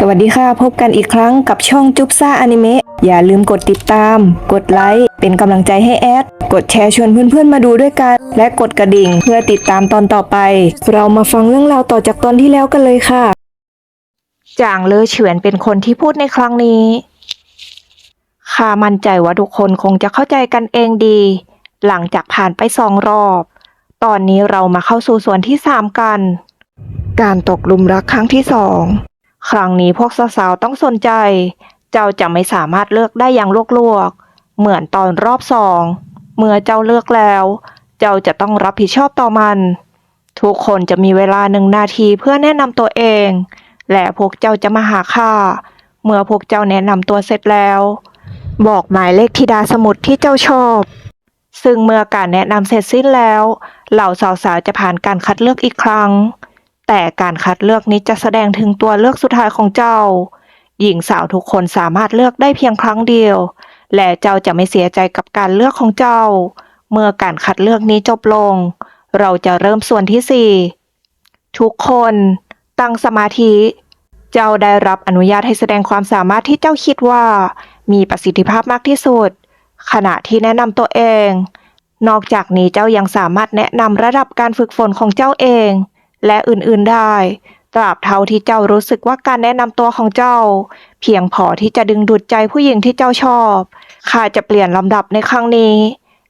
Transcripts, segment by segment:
สวัสดีค่ะ พบกันอีกครั้งกับช่องจุ๊บซ่าอนิเมะอย่าลืมกดติดตาม กดไลค์ เป็นกำลังใจให้แอด กดแชร์ชวนเพื่อนๆมาดูด้วยกัน และกดกระดิ่งเพื่อติดตามตอนต่อไป เรามาฟังเรื่องราวต่อจากตอนที่แล้วกันเลยค่ะ จางเลอเฉือนเป็นคนที่พูดในครั้งนี้ข้ามั่นใจว่าทุกคนคงจะเข้าใจกันเองดี หลังจากผ่านไปสองรอบ ตอนนี้เรามาเข้าสู่ส่วนที่สามกัน การตกลุมรักครั้งที่สอง ครั้งนี้พวกสาวๆต้องสนใจ เจ้าจะไม่สามารถเลือกได้อย่างลวกๆ เหมือนตอนรอบสอง เมื่อเจ้าเลือกแล้ว เจ้าจะต้องรับผิดชอบต่อมัน ทุกคนจะมีเวลาหนึ่งนาทีเพื่อแนะนำตัวเอง และพวกเจ้าจะมาหาข้าเมื่อพวกเจ้าแนะนำตัวเสร็จแล้ว บอกหมายเลขธิดาสมุดที่เจ้าชอบ ซึ่งเมื่อการแนะนำเสร็จสิ้นแล้ว เหล่าสาวๆจะผ่านการคัดเลือกอีกครั้ง แต่การคัดเลือกนี้จะแสดงถึงตัวเลือกสุดท้ายของเจ้า หญิงสาวทุกคนสามารถเลือกได้เพียงครั้งเดียว และเจ้าจะไม่เสียใจกับการเลือกของเจ้า เมื่อการคัดเลือกนี้จบลง เราจะเริ่มส่วนที่สี่ทุกคน ตั้งสมาธิ เจ้าได้รับอนุญาตให้แสดงความสามารถที่เจ้าคิดว่า มีประสิทธิภาพมากที่สุด ขณะที่แนะนำตัวเอง นอกจากนี้เจ้ายังสามารถแนะนำระดับการฝึกฝนของเจ้าเอง และอื่นๆได้ ตราบเท่าที่เจ้ารู้สึกว่าการแนะนำตัวของเจ้า เพียงพอที่จะดึงดูดใจผู้หญิงที่เจ้าชอบข้าจะเปลี่ยนลำดับในครั้งนี้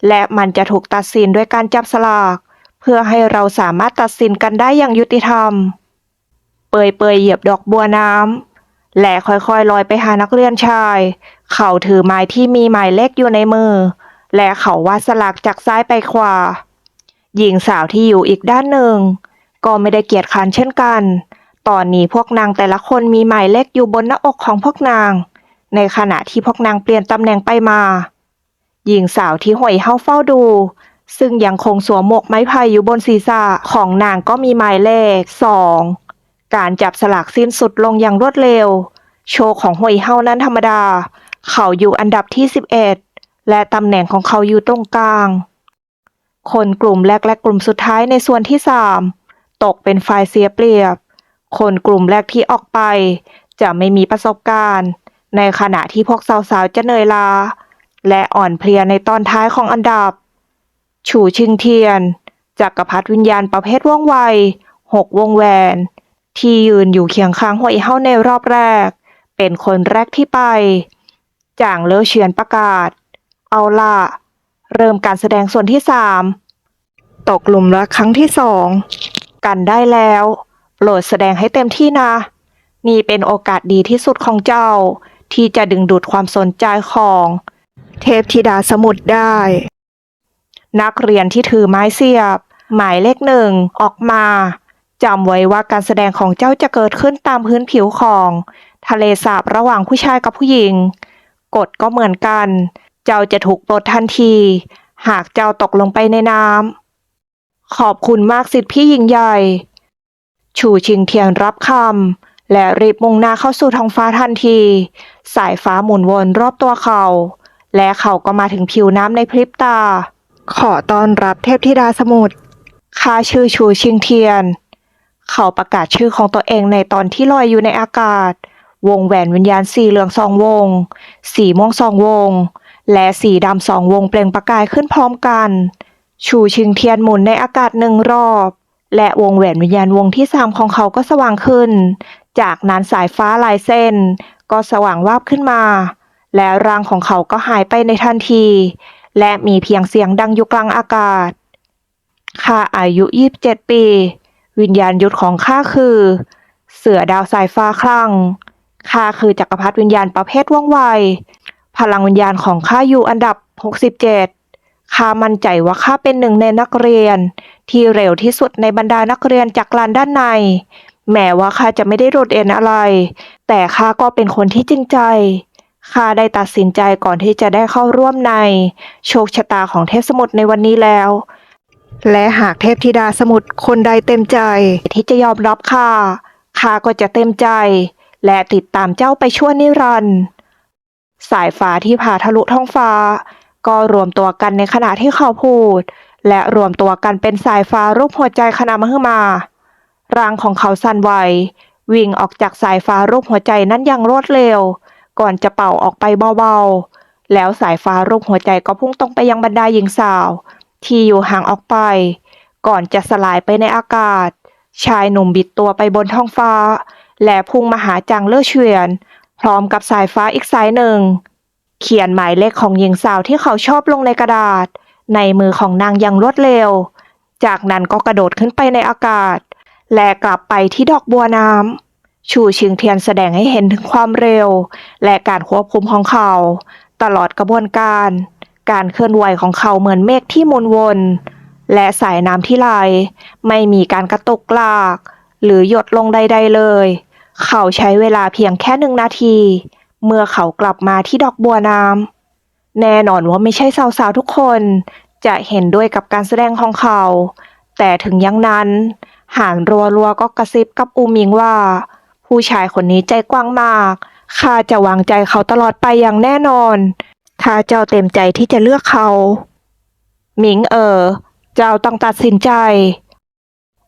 และมันจะถูกตัดสินด้วยการจับสลาก เพื่อให้เราสามารถตัดสินกันได้อย่างยุติธรรม เปยเปยเหยียบดอกบัวน้ำและค่อยๆลอยไปหานักเรียนชาย เขาถือไม้ที่มีหมายเลขอยู่ในมือ และเขาวาดสลักจากซ้ายไปขวาหญิงสาวที่อยู่อีกด้านหนึ่ง ก็ไม่ได้เกียจค้านเช่นกัน ตอนนี้พวกนางแต่ละคนมีหมายเลขอยู่บนหน้าอกของพวกนาง ในขณะที่พวกนางเปลี่ยนตำแหน่งไปมา หญิงสาวที่ห่วยเฮาเฝ้าดู ซึ่งยังคงสวมหมวกไม้ไผ่อยู่บนศีรษะของนางก็มีหมายเลขสองการจับสลากสิ้นสุดลงอย่างรวดเร็ว โชว์ของห่วยเฮานั้นธรรมดา เขาอยู่อันดับที่ 11 และตำแหน่งของเขาอยู่ตรงกลาง คนกลุ่มแรกและกลุ่มสุดท้ายในส่วนที่3 ตกเป็นฝ่ายเสียเปรียบ คนกลุ่มแรกที่ออกไป จะไม่มีประสบการณ์ ในขณะที่พวกสาวๆจะเหนื่อยล้าและอ่อนเพลียในตอนท้ายของอันดับ ฉูชิงเทียนจักรพรรดิวิญญาณประเภทว่องไวหกวงแหวน ที่ยืนอยู่เคียงข้างหวยเฮาในรอบแรก เป็นคนแรกที่ไป จ่างเลอเฉียนประกาศ เอาล่ะ เริ่มการแสดงส่วนที่สามตกหลุมรักครั้งที่สอง กันได้แล้ว โปรดแสดงให้เต็มที่นะ นี่เป็นโอกาสดีที่สุดของเจ้า ที่จะดึงดูดความสนใจของ เทพธิดาสมุทรได้ นักเรียนที่ถือไม้เสียบ หมายเลขหนึ่งออกมาจำไว้ว่าการแสดงของเจ้าจะเกิดขึ้นตามพื้นผิวของ ทะเลสาบระหว่างผู้ชายกับผู้หญิง กฎก็เหมือนกัน เจ้าจะถูกปลดทันที หากเจ้าตกลงไปในน้ำ ขอบคุณมากสิทธิพี่หญิงใหญ่ ชูชิงเทียนรับคำและรีบมุ่งหน้าเข้าสู่ท้องฟ้าทันที สายฟ้าหมุนวนรอบตัวเขา และเขาก็มาถึงผิวน้ำในพริบตา ขอต้อนรับเทพธิดาสมุทรข้าชื่อชูชิงเทียน เขาประกาศชื่อของตัวเองในตอนที่ลอยอยู่ในอากาศ วงแหวนวิญญาณสีเหลืองสองวง สีม่วงสองวง และสีดำสองวงเปล่งประกายขึ้นพร้อมกัน ชูชิงเทียนหมุนในอากาศหนึ่งรอบ และวงแหวนวิญญาณวงที่สามของเขาก็สว่างขึ้น จากนั้นสายฟ้าลายเส้น ก็สว่างวาบขึ้นมา และร่างของเขาก็หายไปในทันที และมีเพียงเสียงดังอยู่กลางอากาศข้าอายุ 27 ปี วิญญาณยุทธของข้าคือ เสือดาวสายฟ้าคลั่งข้าคือจักรพรรดิวิญญาณประเภทว่องไว พลังวิญญาณของข้าอยู่อันดับ 67 ข้ามั่นใจว่าข้าเป็นหนึ่งในนักเรียน ที่เร็วที่สุดในบรรดานักเรียนจากลานด้านใน แม้ว่าข้าจะไม่ได้โดดเด่นอะไร แต่ข้าก็เป็นคนที่จริงใจข้าได้ตัดสินใจก่อนที่จะได้เข้าร่วมใน โชคชะตาของเทพสมุทรในวันนี้แล้ว และหากเทพธิดาสมุทรคนใดเต็มใจ ที่จะยอมรับข้าข้าก็จะเต็มใจ และติดตามเจ้าไปชั่วนิรันดร์สายฟ้าที่ผ่าทะลุท้องฟ้า ก็รวมตัวกันในขณะที่เขาพูด และรวมตัวกันเป็นสายฟ้ารูปหัวใจขนาดมหึมาร่างของเขาสั่นไหววิ่งออกจากสายฟ้ารูปหัวใจนั้นอย่างรวดเร็ว ก่อนจะเป่าออกไปเบาๆ แล้วสายฟ้ารูปหัวใจก็พุ่งตรงไปยังบรรดาหญิงสาว ที่อยู่ห่างออกไป ก่อนจะสลายไปในอากาศ ชายหนุ่มบิดตัวไปบนท้องฟ้า และพุ่งมาหาจางเล่อเฉวียน พร้อมกับสายฟ้าอีกสายหนึ่ง เขียนหมายเลขของหญิงสาวที่เขาชอบลงในกระดาษ ในมือของนางอย่างรวดเร็ว จากนั้นก็กระโดดขึ้นไปในอากาศ และกลับไปที่ดอกบัวน้ำ ชูชิงเทียนแสดงให้เห็นถึงความเร็ว และการควบคุมของเขา ตลอดกระบวนการ การเคลื่อนไหวของเขาเหมือนเมฆที่หมุนวน และสายน้ำที่ไหลไม่มีการกระตุกลาก หรือหยดลงใด ๆ เลย เขาใช้เวลาเพียงแค่หนึ่งนาที เมื่อเขากลับมาที่ดอกบัวน้ำแน่นอนว่าไม่ใช่สาวๆทุกคน จะเห็นด้วยกับการแสดงของเขา แต่ถึงอยังนั้น หานรัวๆก็กระซิบกับอูมิงว่า ผู้ชายคนนี้ใจกว้างมากข้าจะวางใจเขาตลอดไปอย่างแน่นอนถ้าเจ้าเต็มใจที่จะเลือกเขา หมิงเออเจ้าต้องตัดสินใจ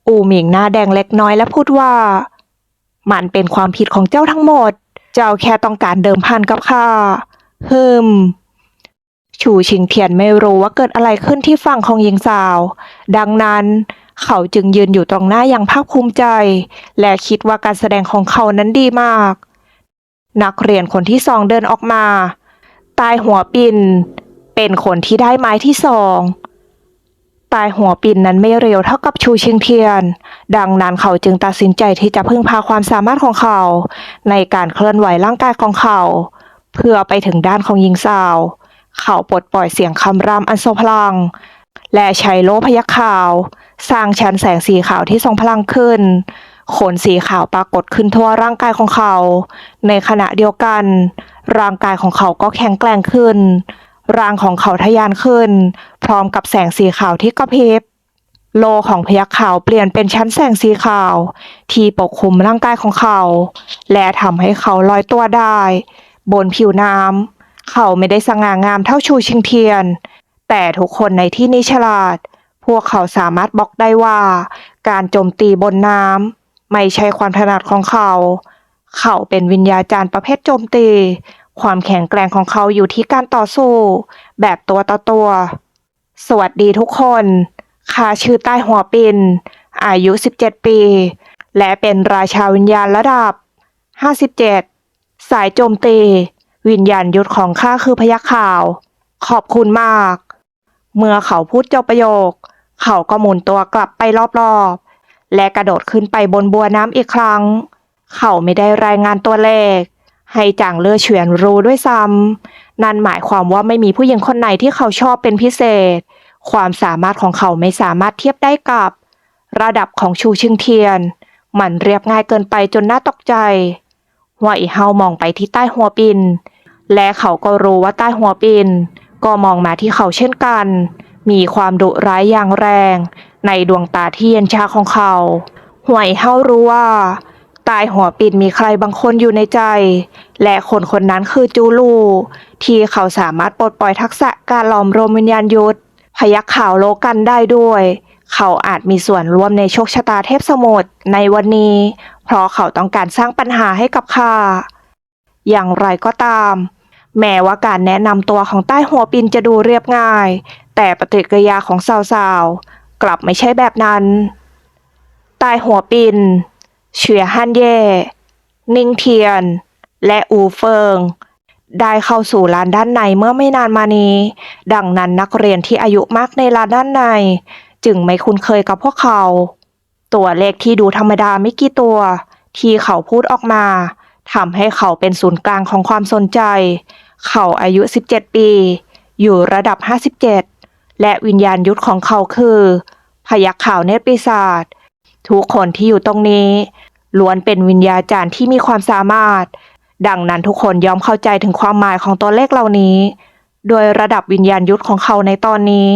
อูหมิงหน้าแดงเล็กน้อยและพูดว่า มันเป็นความผิดของเจ้าทั้งหมด เจ้าแค่ต้องการเดิมพันกับข้าฮึมชูชิงเทียนไม่รู้ว่าเกิดอะไรขึ้นที่ฝั่งของหญิงสาว ดังนั้นเขาจึงยืนอยู่ตรงหน้าอย่างภาคภูมิใจ และคิดว่าการแสดงของเขานั้นดีมาก นักเรียนคนที่สองเดินออกมา ตายหัวปิน เป็นคนที่ได้ไม้ที่สอง ตายหัวปินนั้นไม่เร็วเท่ากับชูชิงเทียน ดังนั้นเขาจึงตัดสินใจที่จะพึ่งพาความสามารถของเขา ในการเคลื่อนไหวร่างกายของเขา เพื่อไปถึงด้านของหญิงสาว เขาปลดปล่อยเสียงคำรามอันทรงพลัง และใช้โลพยักขาว สร้างชั้นแสงสีขาวที่ทรงพลังขึ้นขนสีขาวปรากฏขึ้นทั่วร่างกายของเขา ในขณะเดียวกัน ร่างกายของเขาก็แข็งแกร่งขึ้น ร่างของเขาทะยานขึ้น พร้อมกับแสงสีขาวที่กระพริบโลของพยักขาวเปลี่ยนเป็นชั้นแสงสีขาว ที่ปกคลุมร่างกายของเขา และทำให้เขาลอยตัวได้ บนผิวน้ำเขาไม่ได้สง่างามเท่าชูชิงเทียน แต่ทุกคนในที่นี้ฉลาด พวกเขาสามารถบอกได้ว่า การโจมตีบนน้ำไม่ใช่ความถนัดของเขา เขาเป็นวิญญาจารย์ประเภทโจมตี ความแข็งแกร่งของเขาอยู่ที่การต่อสู้ แบบตัวต่อตัว สวัสดีทุกคนข้าชื่อใต้หัวปิน อายุ 17 ปี และเป็นราชาวิญญาณระดับ 57 สายโจมตี วิญญาณยุทธของข้าคือพยัคฆ์ขาว ขอบคุณมาก เมื่อเขาพูดจบประโยค เขาก็หมุนตัวกลับไปรอบๆ และกระโดดขึ้นไปบนบัวน้ำอีกครั้ง เขาไม่ได้รายงานตัวเลข ให้จางเลือเฉวียนรู้ด้วยซ้ำนั่นหมายความว่าไม่มีผู้หญิงคนไหนที่เขาชอบเป็นพิเศษ ความสามารถของเขาไม่สามารถเทียบได้กับ ระดับของชูชิงเทียน มันเรียบง่ายเกินไปจนน่าตกใจหัวอีเฮามองไปที่ใต้หัวปิน และเขาก็รู้ว่าใต้หัวปิน ก็มองมาที่เขาเช่นกัน มีความดุร้ายอย่างแรง ในดวงตาที่เย็นชาของเขาหวยเฮารู้ว่า ตายหัวปินมีใครบางคนอยู่ในใจ และคนคนนั้นคือจูลู ที่เขาสามารถปลดปล่อยทักษะการหลอมรวมวิญญาณยุทธพยักข่าวโลกันได้ด้วย เขาอาจมีส่วนร่วมในโชคชะตาเทพสมุทรในวันนี้ เพราะเขาต้องการสร้างปัญหาให้กับข้าอย่างไรก็ตาม แม้ว่าการแนะนำตัวของใต้หัวปินจะดูเรียบง่าย แต่ปฏิกิริยาของสาวๆกลับไม่ใช่แบบนั้น ใต้หัวปิน เฉียฮั่นเย่ นิ่งเทียน และอูเฟิง ได้เข้าสู่ลานด้านในเมื่อไม่นานมานี้ ดังนั้นนักเรียนที่อายุมากในลานด้านใน จึงไม่คุ้นเคยกับพวกเขา ตัวเลขที่ดูธรรมดาไม่กี่ตัว ที่เขาพูดออกมาทำให้เขาเป็นศูนย์กลางของความสนใจ เขาอายุ 17 ปี อยู่ระดับ 57 และวิญญาณยุทธของเขาคือ พยักข่าวเนตรปีศาจทุกคนที่อยู่ตรงนี้ ล้วนเป็นวิญญาจารย์ที่มีความสามารถ ดังนั้นทุกคนยอมเข้าใจถึงความหมายของตัวเลขเหล่านี้ โดยระดับวิญญาณยุทธของเขาในตอนนี้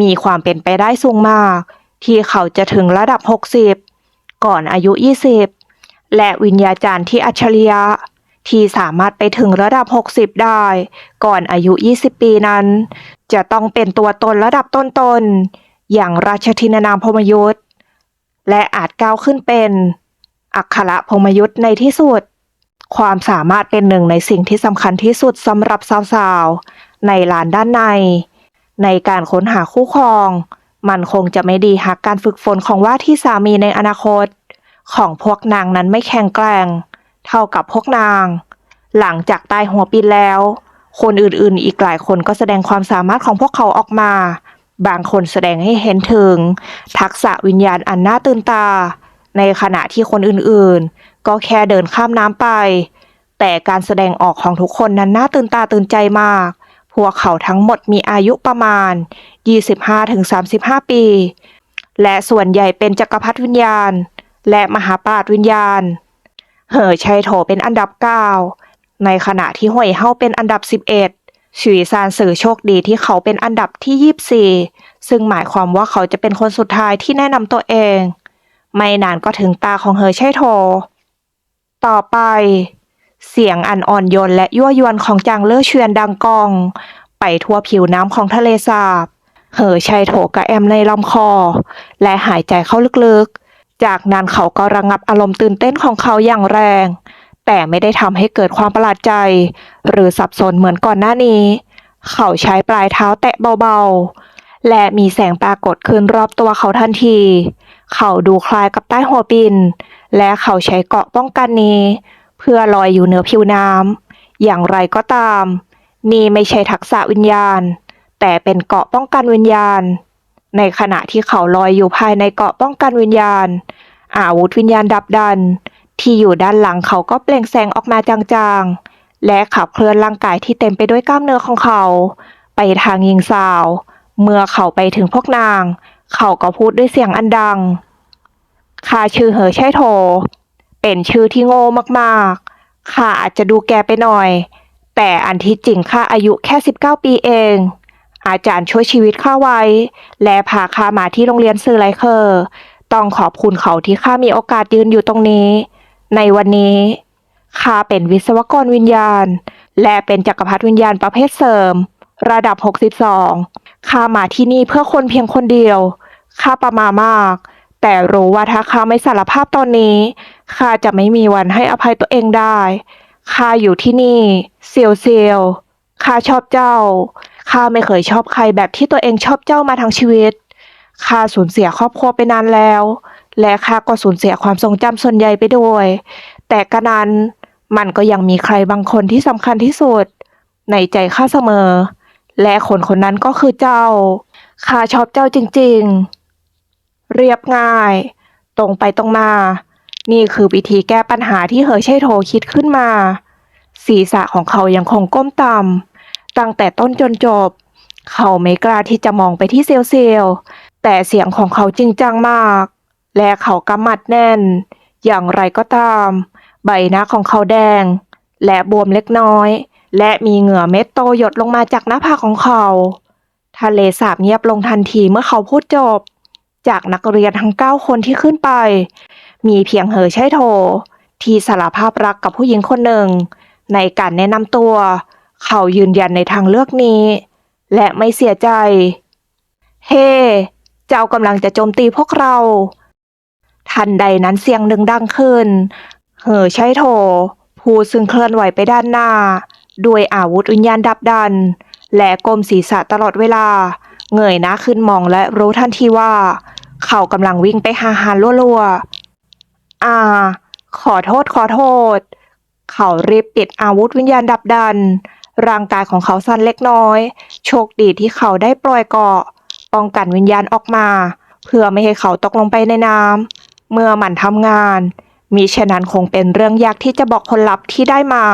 มีความเป็นไปได้สูงมาก ที่เขาจะถึงระดับ 60 ก่อนอายุ 20 และวิญญาจารย์ที่อัจฉริยะ ที่สามารถไปถึงระดับ 60 ได้ ก่อนอายุ 20 ปีนั้น จะต้องเป็นตัวตนระดับต้นๆอย่างราชทินานามพมยุทธและอาจก้าวขึ้นเป็น อักขระพรหมยุทธ์ในที่สุด ความสามารถเป็นหนึ่งในสิ่งที่สำคัญที่สุดสำหรับสาวๆ ในลานด้านใน ในการค้นหาคู่ครอง มันคงจะไม่ดีหากการฝึกฝนของว่าที่สามีในอนาคต ของพวกนางนั้นไม่แข็งแกร่ง เท่ากับพวกนาง หลังจากตายหัวปีแล้ว คนอื่นๆ อีกหลายคนก็แสดงความสามารถของพวกเขาออกมา บางคนแสดงให้เห็นถึง ทักษะวิญญาณอันน่าตื่นตา ในขณะที่คนอื่นๆ ก็แค่เดินข้ามน้ำไป แต่การแสดงออกของทุกคนนั้นน่าตื่นตาตื่นใจมาก พวกเขาทั้งหมดมีอายุประมาณ 25-35 ปี และส่วนใหญ่เป็นจักรพรรดิวิญญาณ และมหาปราชญ์วิญญาณ เหอชัยโถเป็นอันดับ 9 ในขณะที่ห่วยเฮาเป็นอันดับ 11ฉุยซานสื่อโชคดีที่เขาเป็นอันดับที่ 24 ซึ่งหมายความว่าเขาจะเป็นคนสุดท้ายที่แนะนำตัวเอง ไม่นานก็ถึงตาของเหอชัยโถต่อไป เสียงอันอ่อนโยนและยั่วยวนของจางเล่อเชียนดังกอง ไปทั่วผิวน้ำของทะเลสาบเหอชัยโถกระแอมในลำคอ และหายใจเข้าลึกๆ จากนั้นเขาก็ระงับอารมณ์ตื่นเต้นของเขาอย่างแรง แต่ไม่ได้ทำให้เกิดความประหลาดใจ หรือสับสนเหมือนก่อนหน้านี้ เขาใช้ปลายเท้าแตะเบาๆ และมีแสงปรากฏขึ้นรอบตัวเขาทันที เขาดูคล้ายกับใต้หัวปิน และเขาใช้เกราะป้องกันนี้ เพื่อลอยอยู่เหนือผิวน้ำอย่างไรก็ตาม นี่ไม่ใช่ทักษะวิญญาณ แต่เป็นเกราะป้องกันวิญญาณ ในขณะที่เขาลอยอยู่ภายในเกราะป้องกันวิญญาณ อาวุธวิญญาณดับดัน ที่อยู่ด้านหลังเขาก็เปล่งแสงออกมาจางๆ และขับเคลื่อนร่างกายที่เต็มไปด้วยกล้ามเนื้อของเขา ไปทางยิงสาว เมื่อเขาไปถึงพวกนาง เขาก็พูดด้วยเสียงอันดัง ข้าชื่อเหอใช่โถเป็นชื่อที่โง่มากๆ ข้าอาจจะดูแกไปหน่อย แต่อันที่จริงข้าอายุแค่ 19 ปีเอง อาจารย์ช่วยชีวิตข้าไว้ และพาข้ามาที่โรงเรียนสื่อไลเคอร์ ต้องขอบคุณเขาที่ข้ามีโอกาสยืนอยู่ตรงนี้ ในวันนี้ข้าเป็นวิศวกรวิญญาณ และเป็นจักรพรรดิวิญญาณประเภทเสริม ระดับ 62ข้ามาที่นี่เพื่อคนเพียงคนเดียว ข้าประมามาก แต่รู้ว่าถ้าข้าไม่สารภาพตอนนี้ข้าจะไม่มีวันให้อภัยตัวเองได้ข้าอยู่ที่นี่เซียวเซียวข้าชอบเจ้าข้าไม่เคยชอบใครแบบที่ตัวเองชอบเจ้ามาทั้งชีวิตข้าสูญเสียครอบครัวไปนานแล้ว และข้าก็สูญเสียความทรงจำส่วนใหญ่ไปด้วย แต่กระนั้นมันก็ยังมีใครบางคนที่สำคัญที่สุด ในใจข้าเสมอ และคนคนนั้นก็คือเจ้าข้าชอบเจ้าจริง ๆ เรียบง่าย ตรงไปตรงมา นี่คือวิธีแก้ปัญหาที่เหอเช่โทคิดขึ้นมา ศีรษะของเขายังคงก้มต่ำตั้งแต่ต้นจนจบ เขาไม่กล้าที่จะมองไปที่เซียวเซียวๆแต่เสียงของเขาจริงจังมาก และเขากำมัดแน่น อย่างไรก็ตาม ใบหน้าของเขาแดง และบวมเล็กน้อย และมีเหงื่อเม็ดโตหยดลงมาจากหน้าผากของเขา ทะเลสาบเงียบลงทันทีเมื่อเขาพูดจบ จากนักเรียนทั้งเก้าคนที่ขึ้นไป มีเพียงเหอใช่โท ที่สารภาพรักกับผู้หญิงคนหนึ่ง ในการแนะนำตัว เขายืนยันในทางเลือกนี้ และไม่เสียใจ เฮ้เจ้ากำลังจะโจมตีพวกเรา ทันใดนั้นเสียงหนึ่งดังขึ้น เหอใช่โถผู้ซึ่งเคลื่อนไหวไปด้านหน้า ด้วยอาวุธวิญญาณดับดัน และก้มศีรษะตลอดเวลา เงยหน้าขึ้นมองและรู้ทันทีว่า เขากำลังวิ่งไปหาหานลัวๆอ่า ขอโทษขอโทษ เขารีบปิดอาวุธวิญญาณดับดัน ร่างกายของเขาสั่นเล็กน้อย โชคดีที่เขาได้ปล่อยเกาะ ป้องกันวิญญาณออกมา เพื่อไม่ให้เขาตกลงไปในน้ำเมื่อมันทำงาน มีฉะนั้นคงเป็นเรื่องยากที่จะบอกผลลัพธ์ที่ได้มา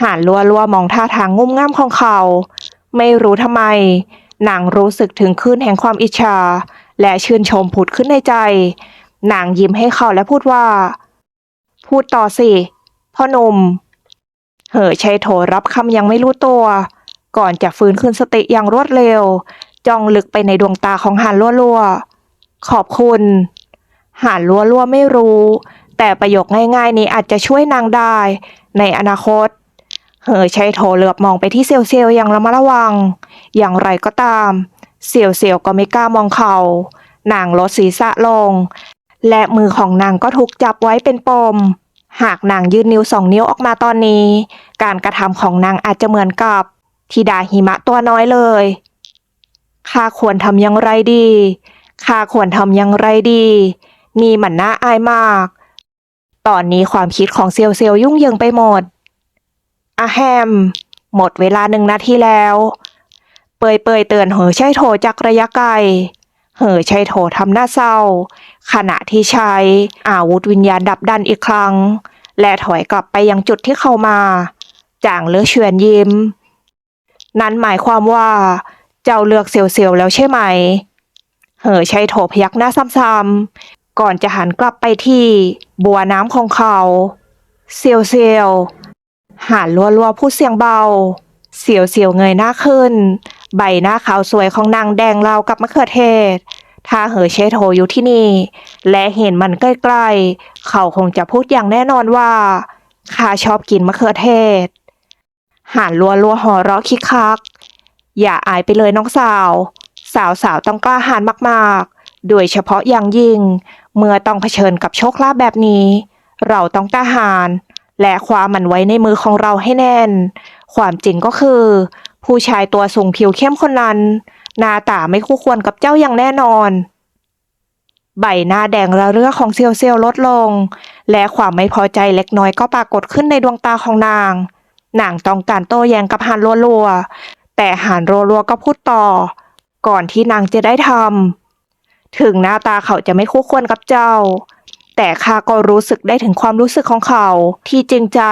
หานลัวลัวๆมองท่าทางงุ่มง่ามของเขา ไม่รู้ทำไม นางรู้สึกถึงคลื่นแห่งความอิจฉา และชื่นชมผุดขึ้นในใจ นางยิ้มให้เขาและพูดว่า พูดต่อสิพ่อหนุ่มเหอชัยโถรับคำยังไม่รู้ตัว ก่อนจะฟื้นคืนสติอย่างรวดเร็ว จ้องลึกไปในดวงตาของหานลัวลัวขอบคุณหานลัวลัวไม่รู้ แต่ประโยคง่ายๆนี้อาจจะช่วยนางได้ ในอนาคต เหอชัยโถเหลือบมองไปที่เซียวเซียวอย่างระมัดระวัง อย่างไรก็ตาม เซียวเซียวก็ไม่กล้ามองเขานางลดศีรษะลง และมือของนางก็ถูกจับไว้เป็นปม หากนางยื่นนิ้วสองนิ้วออกมาตอนนี้ การกระทำของนางอาจจะเหมือนกับธิดาหิมะตัวน้อยเลยข้าควรทำอย่างไรดีข้าควรทำอย่างไรดี นี่มันน่าอายมาก ตอนนี้ความคิดของเซียวเซียวยุ่งเยิงไปหมด อะแฮม หมดเวลาหนึ่งนาทีแล้ว เปยเปยเตือนเหอใช่โถจากระยะไกล เหอใช่โถทำหน้าเศร้า ขณะที่ใช้อาวุธวิญญาณดับดันอีกครั้ง และถอยกลับไปยังจุดที่เข้ามา จางเลือเฉวียนยิ้ม นั้นหมายความว่า เจ้าเลือกเซียวเซียวแล้วใช่ไหม เหอใช้โถพยักหน้าซ้ำๆก่อนจะหันกลับไปที่บัวน้ำของเขา เซียวเซียว หานลัวลัวๆพูดเสียงเบา เสียวเสียวเงยหน้าขึ้น ใบหน้าขาวสวยของนางแดงราวกับมะเขือเทศ ถ้าเหอเชโทอยู่ที่นี่ และเห็นมันใกล้ๆ เขาคงจะพูดอย่างแน่นอนว่าข้าชอบกินมะเขือเทศ หานลัวลัวหัวเราะคิกคัก อย่าอายไปเลยน้องสาว สาวสาวต้องกล้าหาญมากๆ โดยเฉพาะอย่างยิ่ง เมื่อต้องเผชิญกับโชคลาภแบบนี้ เราต้องกล้าหาญ และคว้ามันไว้ในมือของเราให้แน่น ความจริงก็คือ ผู้ชายตัวสูงผิวเข้มคนนั้น หน้าตาไม่คู่ควรกับเจ้าอย่างแน่นอน ใบหน้าแดงระเรื่อของเซียวเซียวลดลง และความไม่พอใจเล็กน้อยก็ปรากฏขึ้นในดวงตาของนาง นางต้องการโต้แย้งกับหานรัวๆแต่หานรัวๆก็พูดต่อ ก่อนที่นางจะได้ทำถึงหน้าตาเขาจะไม่คู่ควรกับเจ้า แต่ข้าก็รู้สึกได้ถึงความรู้สึกของเขาที่จริงใจ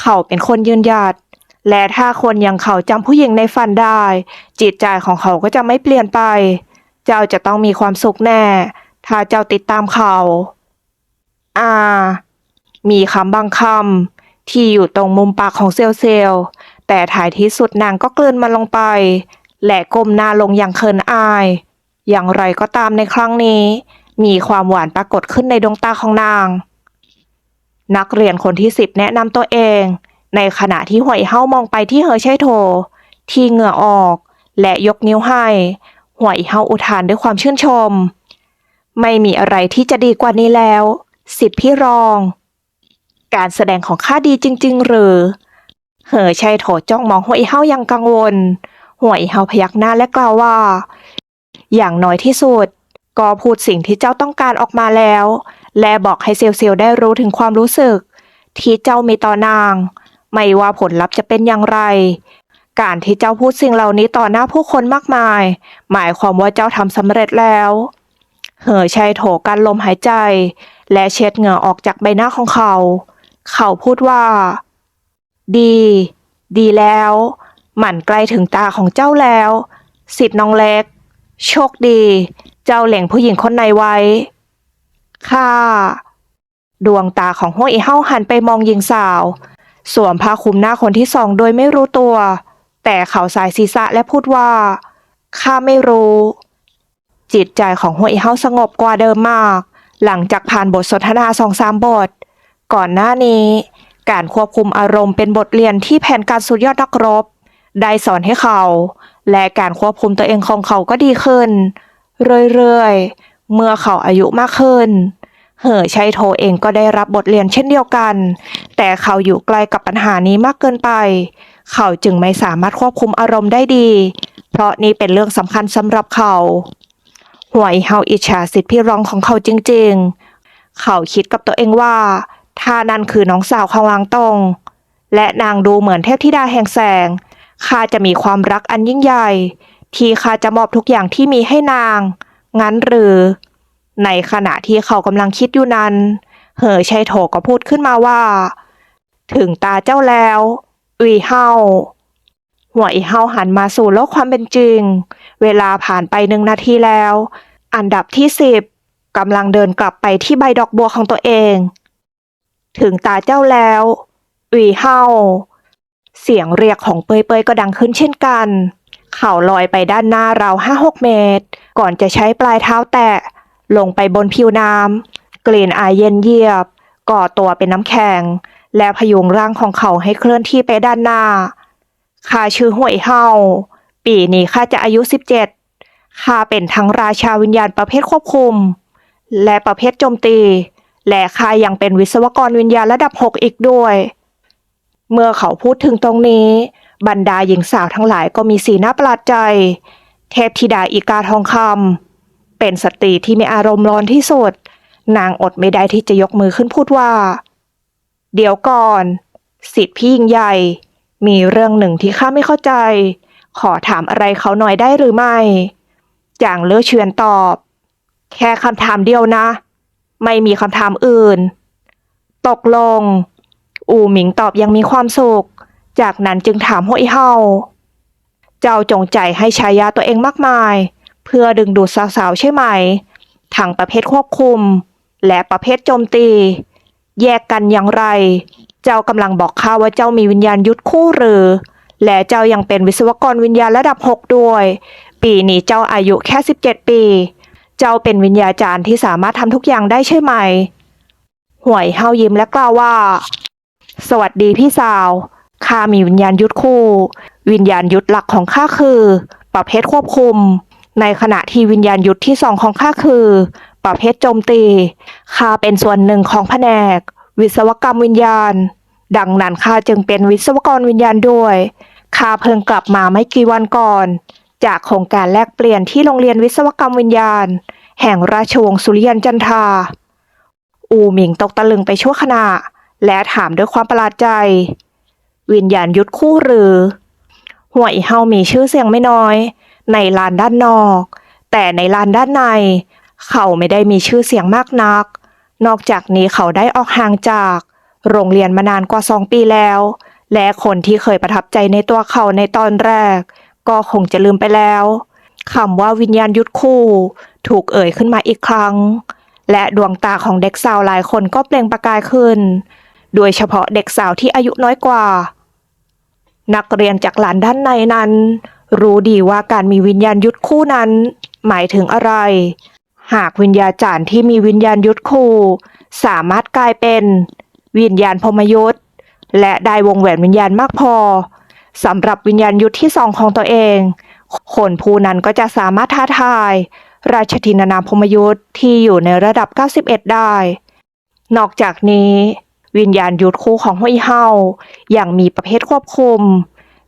เขาเป็นคนยืนหยัด และถ้าคนอย่างเขาจำผู้หญิงในฝันได้ จิตใจของเขาก็จะไม่เปลี่ยนไป เจ้าจะต้องมีความสุขแน่ ถ้าเจ้าติดตามเขาอ่ามีคำบางคำที่อยู่ตรงมุมปากของเซลเซล แต่ท้ายที่สุดนางก็กลืนมันลงไป และก้มหน้าลงอย่างเคินอาย อย่างไรก็ตามในครั้งนี้ มีความหวานปรากฏขึ้นในดวงตาของนาง นักเรียนคนที่สิบแนะนำตัวเอง ในขณะที่หวยเฮ้ามองไปที่เฮอใช่โถที่เหงื่อออก และยกนิ้วให้หวยเฮ้าอุทานด้วยความชื่นชม ไม่มีอะไรที่จะดีกว่านี้แล้ว สิทธิพี่รอง การแสดงของข้าดีจริง ๆ หรือ เหอชัยโถจ้องมองหวยเฮ้าอยังกังวลหวยเฮ้าพยักหน้าและกล่าวว่า อย่างน้อยที่สุด ก็พูดสิ่งที่เจ้าต้องการออกมาแล้ว และบอกให้เซียวเซียวได้รู้ถึงความรู้สึก ที่เจ้ามีต่อนาง ไม่ว่าผลลัพธ์จะเป็นอย่างไร การที่เจ้าพูดสิ่งเหล่านี้ต่อหน้าผู้คนมากมาย หมายความว่าเจ้าทำสำเร็จแล้ว เหอชัยโถกันลมหายใจ และเช็ดเหงื่อออกจากใบหน้าของเขา เขาพูดว่า ดี ดีแล้ว หมั่นใกล้ถึงตาของเจ้าแล้ว สิทธิ์น้องเล็ก โชคดี เจ้าเหล่งผู้หญิงคนไหนไว้ ค่ะ ดวงตาของห้วยอีเฮาหันไปมองหญิงสาว สวมผ้าคลุมหน้าคนที่สองโดยไม่รู้ตัว แต่เขาสายศีรษะและพูดว่า ข้าไม่รู้ จิตใจของห้วยอีเฮาสงบกว่าเดิมมาก หลังจากผ่านบทสนทนาสองสามบท ก่อนหน้านี้ การควบคุมอารมณ์เป็นบทเรียนที่แผนการสุดยอดนักรบ ได้สอนให้เขา และการควบคุมตัวเองของเขาก็ดีขึ้น เรื่อยๆ เมื่อเขาอายุมากขึ้น เหอชัยโทเองก็ได้รับบทเรียนเช่นเดียวกัน แต่เขาอยู่ใกลกับปัญหานี้มากเกินไป เขาจึงไม่สามารถควบคุมอารมณ์ได้ดี เพราะนี่เป็นเรื่องสำคัญสำหรับเขาหวยเฮาอิจฉาสิทธิพี่รองของเขาจริงๆ เขาคิดกับตัวเองว่าถ้านั่นคือน้องสาวของวางตง และนางดูเหมือนเทพธิดาแห่งแสงข้าจะมีความรักอันยิ่งใหญ่ ที่ข้าจะมอบทุกอย่างที่มีให้นาง งั้นหรือ ในขณะที่เขากำลังคิดอยู่นั้น เหอชัยโถก็พูดขึ้นมาว่า ถึงตาเจ้าแล้วอุยเฮาหัวอีเฮาหันมาสู่โลกความเป็นจริง เวลาผ่านไปหนึ่งนาทีแล้ว อันดับที่สิบกำลังเดินกลับไปที่ใบดอกบัวของตัวเอง ถึงตาเจ้าแล้วอุยเฮาเสียงเรียกของเปยเปยก็ดังขึ้นเช่นกัน เขาลอยไปด้านหน้าเราห้าหกเมตร ก่อนจะใช้ปลายเท้าแตะ ลงไปบนผิวน้ำกลิ่นอายเย็นเยียบ ก่อตัวเป็นน้ำแข็ง และพยุงร่างของเขาให้เคลื่อนที่ไปด้านหน้าข้าชื่อห่วยเฮาปีนี้ข้าจะอายุสิบเจ็ดข้าเป็นทั้งราชาวิญญาณประเภทควบคุม และประเภทโจมตี และข้ายังเป็นวิศวกรวิญญาณระดับ 6 อีกด้วย เมื่อเขาพูดถึงตรงนี้ บรรดาหญิงสาวทั้งหลายก็มีสีหน้าประหลาดใจ เทพธิดาอีกาทองคำเป็นสตรีที่มีอารมณ์ร้อนที่สุด นางอดไม่ได้ที่จะยกมือขึ้นพูดว่า เดี๋ยวก่อน สิทธิพี่ยิ่งใหญ่ มีเรื่องหนึ่งที่ข้าไม่เข้าใจ ขอถามอะไรเขาหน่อยได้หรือไม่จางเลือเชือนตอบ แค่คำถามเดียวนะ ไม่มีคำถามอื่น ตกลง อูหมิงตอบยังมีความสุข จากนั้นจึงถามห้วยเฮาเจ้าจงใจให้ฉายาตัวเองมากมาย เพื่อดึงดูดสาวๆใช่ไหมทั้งประเภทควบคุม และประเภทโจมตี แยกกันอย่างไร เจ้ากำลังบอกข้าว่าเจ้ามีวิญญาณยุทธคู่หรือ และเจ้ายังเป็นวิศวกรวิญญาณระดับ6ด้วย ปีนี้เจ้าอายุแค่ 17 ปี เจ้าเป็นวิญญาจารย์ที่สามารถทำทุกอย่างได้ใช่ไหม หวยเฮายิ้มและกล่าวว่า สวัสดีพี่สาว ข้ามีวิญญาณยุทธคู่ วิญญาณยุทธหลักของข้าคือ ประเภทควบคุม ในขณะที่วิญญาณยุทธที่สองของข้าคือ ประเภทโจมตีข้าเป็นส่วนหนึ่งของแผนก วิศวกรรมวิญญาณ ดังนั้นข้าจึงเป็นวิศวกรวิญญาณด้วยข้าเพิ่งกลับมาไม่กี่วันก่อน จากโครงการแลกเปลี่ยนที่โรงเรียนวิศวกรรมวิญญาณ แห่งราชวงศ์สุริยันจันทาอูหมิงตกตะลึงไปชั่วขณะ และถามด้วยความประหลาดใจ วิญญาณยุทธคู่หรือห่วยเฮามีชื่อเสียงไม่น้อย ในลานด้านนอก แต่ในลานด้านใน เขาไม่ได้มีชื่อเสียงมากนัก นอกจากนี้เขาได้ออกห่างจาก โรงเรียนมานานกว่าสองปีแล้ว และคนที่เคยประทับใจในตัวเขาในตอนแรก ก็คงจะลืมไปแล้วคำว่าวิญญาณยุทธคู่ ถูกเอ่ยขึ้นมาอีกครั้ง และดวงตาของเด็กสาวหลายคนก็เปล่งประกายขึ้น โดยเฉพาะเด็กสาวที่อายุน้อยกว่า นักเรียนจากหลานด้านในนั้น รู้ดีว่าการมีวิญญาณยุทธคู่นั้น หมายถึงอะไร หากวิญญาจารย์ที่มีวิญญาณยุทธคู่ สามารถกลายเป็น วิญญาณพรมยุทธและได้วงแหวนวิญญาณมากพอสำหรับวิญญาณยุทธที่สองของตัวเอง คนผู้นั้นก็จะสามารถท้าทาย ราชทินานามพมยุทธที่อยู่ในระดับ 91 ได้ นอกจากนี้ วิญญาณยุทธคู่ของห้วยเฮาอยังมีประเภทควบคุม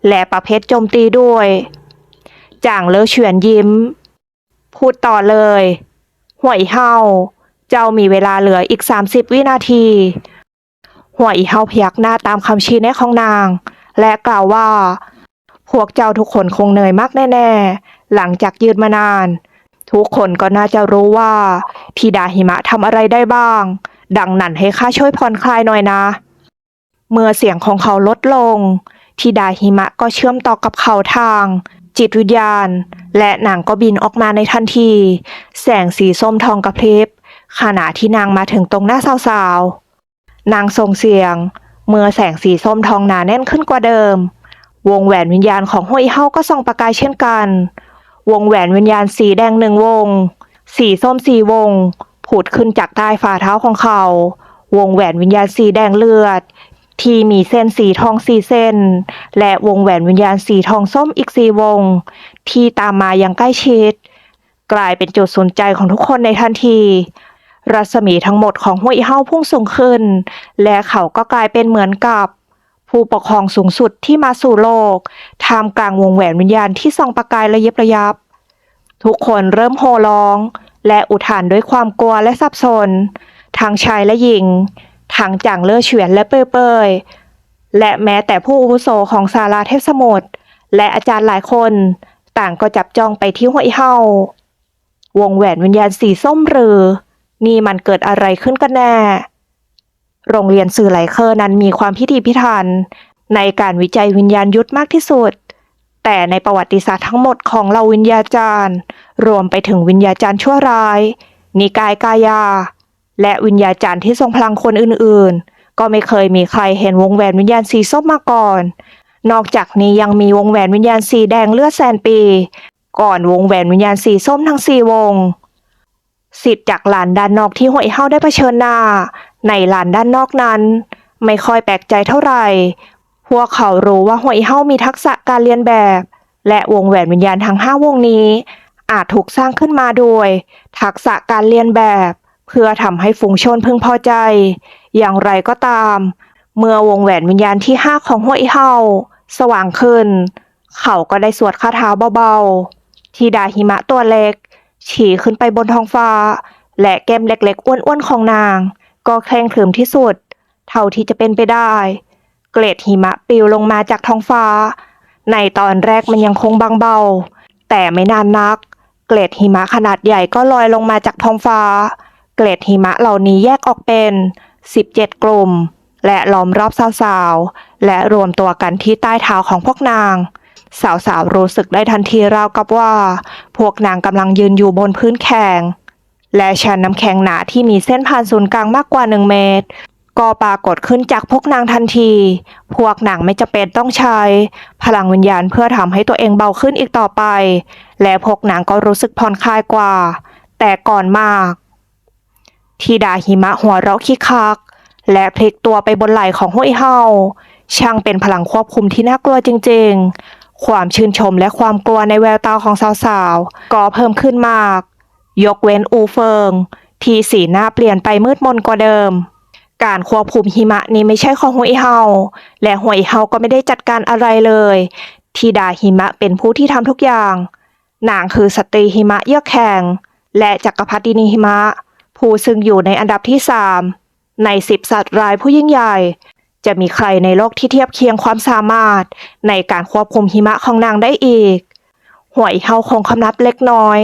และประเภทโจมตีด้วย จางเลิกเฉวียนยิ้ม พูดต่อเลยห้วยเฮาเจ้ามีเวลาเหลืออีก 30 วินาทีห้วยเฮาพยักหน้าตามคำชี้แนะของนาง และกล่าวว่า พวกเจ้าทุกคนคงเหนื่อยมากแน่ๆ หลังจากยืนมานาน ทุกคนก็น่าจะรู้ว่าธิดาหิมะทำอะไรได้บ้าง ดังนั้นให้ข้าช่วยผ่อนคลายหน่อยนะ เมื่อเสียงของเขาลดลงธิดาหิมะก็เชื่อมต่อกับเขาทาง จิตวิญญาณ และนางก็บินออกมาในทันที แสงสีส้มทองกระพริบขณะที่นางมาถึงตรงหน้าสาวๆ นางส่งเสียง เมื่อแสงสีส้มทองหนาแน่นขึ้นกว่าเดิม วงแหวนวิญญาณของห้วยเฮาก็ส่องประกายเช่นกัน วงแหวนวิญญาณสีแดงหนึ่งวง สีส้มสี่วง ผุดขึ้นจากใต้ฝ่าเท้าของเขา วงแหวนวิญญาณสีแดงเลือด ที่มีเส้นสีทองสี่เส้น และวงแหวนวิญญาณสีทองส้มอีกสี่วง ที่ตามมาอย่างใกล้ชิด กลายเป็นจุดสนใจของทุกคนในทันที รัศมีทั้งหมดของห้วยเฮาพุ่งสูงขึ้น และเขาก็กลายเป็นเหมือนกับผู้ปกครองสูงสุดที่มาสู่โลกท่ามกลางวงแหวนวิญญาณที่ส่องประกายระยิบระยับ ทุกคนเริ่มโห่ร้อง และอุทานด้วยความกลัวและสับสน ทั้งชายและหญิง ทั้งจางเล่อเฉวียนและเปยเปยๆและแม้แต่ผู้อาวุโสของศาลาเทพสมุทรและอาจารย์หลายคน ต่างก็จับจ้องไปที่ห้วยเฮาวงแหวนวิญญาณสีส้มหรือ นี่มันเกิดอะไรขึ้นกันแน่ โรงเรียนสื่อไหลเคอร์นั้นมีความพิถีพิถันในการวิจัยวิญญาณยุทธมากที่สุด แต่ในประวัติศาสตร์ทั้งหมดของเราวิญญาจารย์ รวมไปถึงวิญญาจารย์ชั่วร้าย นิกายกายา และวิญญาจารย์ที่ทรงพลังคนอื่นๆ ก็ไม่เคยมีใครเห็นวงแหวนวิญญาณสีส้มมาก่อน นอกจากนี้ยังมีวงแหวนวิญญาณสีแดงเลือดแสนปี ก่อนวงแหวนวิญญาณสีส้มทั้งสี่วงสิทธิ์จากลานด้านนอกที่ห้วยเฮาได้เผชิญหน้า ในลานด้านนอกนั้น ไม่ค่อยแปลกใจเท่าไหร่ พวกเขารู้ว่าหวยเฮามีทักษะการเรียนแบบ และวงแหวนวิญญาณทั้งห้าวงนี้ อาจถูกสร้างขึ้นมาโดย ทักษะการเรียนแบบ เพื่อทำให้ฝูงชนพึงพอใจ อย่างไรก็ตาม เมื่อวงแหวนวิญญาณที่ห้าของหวยเฮาสว่างขึ้น เขาก็ได้สวดคาถาเบาๆ ที่ดาหิมะตัวเล็ก ฉี่ขึ้นไปบนท้องฟ้า และแก้มเล็กๆ อ้วนๆ ของนาง ก็เคร่งครึมที่สุด เท่าที่จะเป็นไปได้ เกล็ดหิมะปลิวลงมาจากท้องฟ้า ในตอนแรกมันยังคงบางเบา แต่ไม่นานนัก เกล็ดหิมะขนาดใหญ่ก็ลอยลงมาจากท้องฟ้า เกล็ดหิมะเหล่านี้แยกออกเป็น 17 กลุ่ม และล้อมรอบสาวๆ และรวมตัวกันที่ใต้เท้าของพวกนางสาวๆ รู้สึกได้ทันทีราวกับว่า พวกนางกำลังยืนอยู่บนพื้นแข็ง และชั้นน้ำแข็งหนาที่มีเส้นผ่านศูนย์กลางมากกว่า1เมตร ก็ปรากฏขึ้นจากพวกนางทันที พวกนางไม่จะเป็นต้องใช้ พลังวิญญาณเพื่อทำให้ตัวเองเบาขึ้นอีกต่อไป และพวกนางก็รู้สึกผ่อนคลายกว่า แต่ก่อนมากทีดาหิมะหัวเราะคิกคัก และพลิกตัวไปบนไหล่ของห้วยเฮาช่างเป็นพลังควบคุมที่น่ากลัวจริงๆ ความชื่นชมและความกลัวในแววตาของสาวๆ ก็เพิ่มขึ้นมาก ยกเว้นอูเฟิง ที่สีหน้าเปลี่ยนไปมืดมนกว่าเดิม การควบคุมหิมะนี้ไม่ใช่ของหวยเฮาและหวยเฮาก็ไม่ได้จัดการอะไรเลยทีดาหิมะเป็นผู้ที่ทำทุกอย่าง นางคือสตรีหิมะเยือกแข็งและจักรพรรดินีหิมะ ผู้ซึ่งอยู่ในอันดับที่สามในสิบสัตว์ร้ายผู้ยิ่งใหญ่ จะมีใครในโลกที่เทียบเคียงความสามารถ ในการควบคุมหิมะของนางได้อีกหวยเฮาคงคำนับเล็กน้อย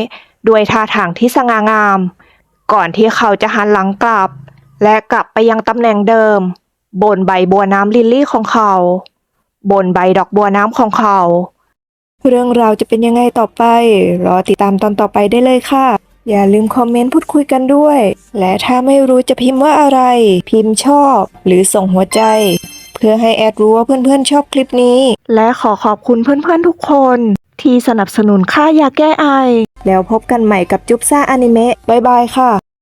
ด้วยท่าทางที่สง่างาม ก่อนที่เขาจะหันหลังกลับ และกลับไปยังตำแหน่งเดิม บนใบบัวน้ำลิลลี่ของเขา บนใบดอกบัวน้ำของเขา เรื่องราวจะเป็นยังไงต่อไป รอติดตามตอนต่อไปได้เลยค่ะ อย่าลืมคอมเมนต์พูดคุยกันด้วย และถ้าไม่รู้จะพิมพ์ว่าอะไร พิมพ์ชอบ หรือส่งหัวใจ เพื่อให้แอดรู้ว่าเพื่อนๆชอบคลิปนี้ และขอขอบคุณเพื่อนๆทุกคน ที่สนับสนุนค่ายาแก้ไอ แล้วพบกันใหม่กับจุ๊บซ่าอนิเมะบ๊ายบายค่ะ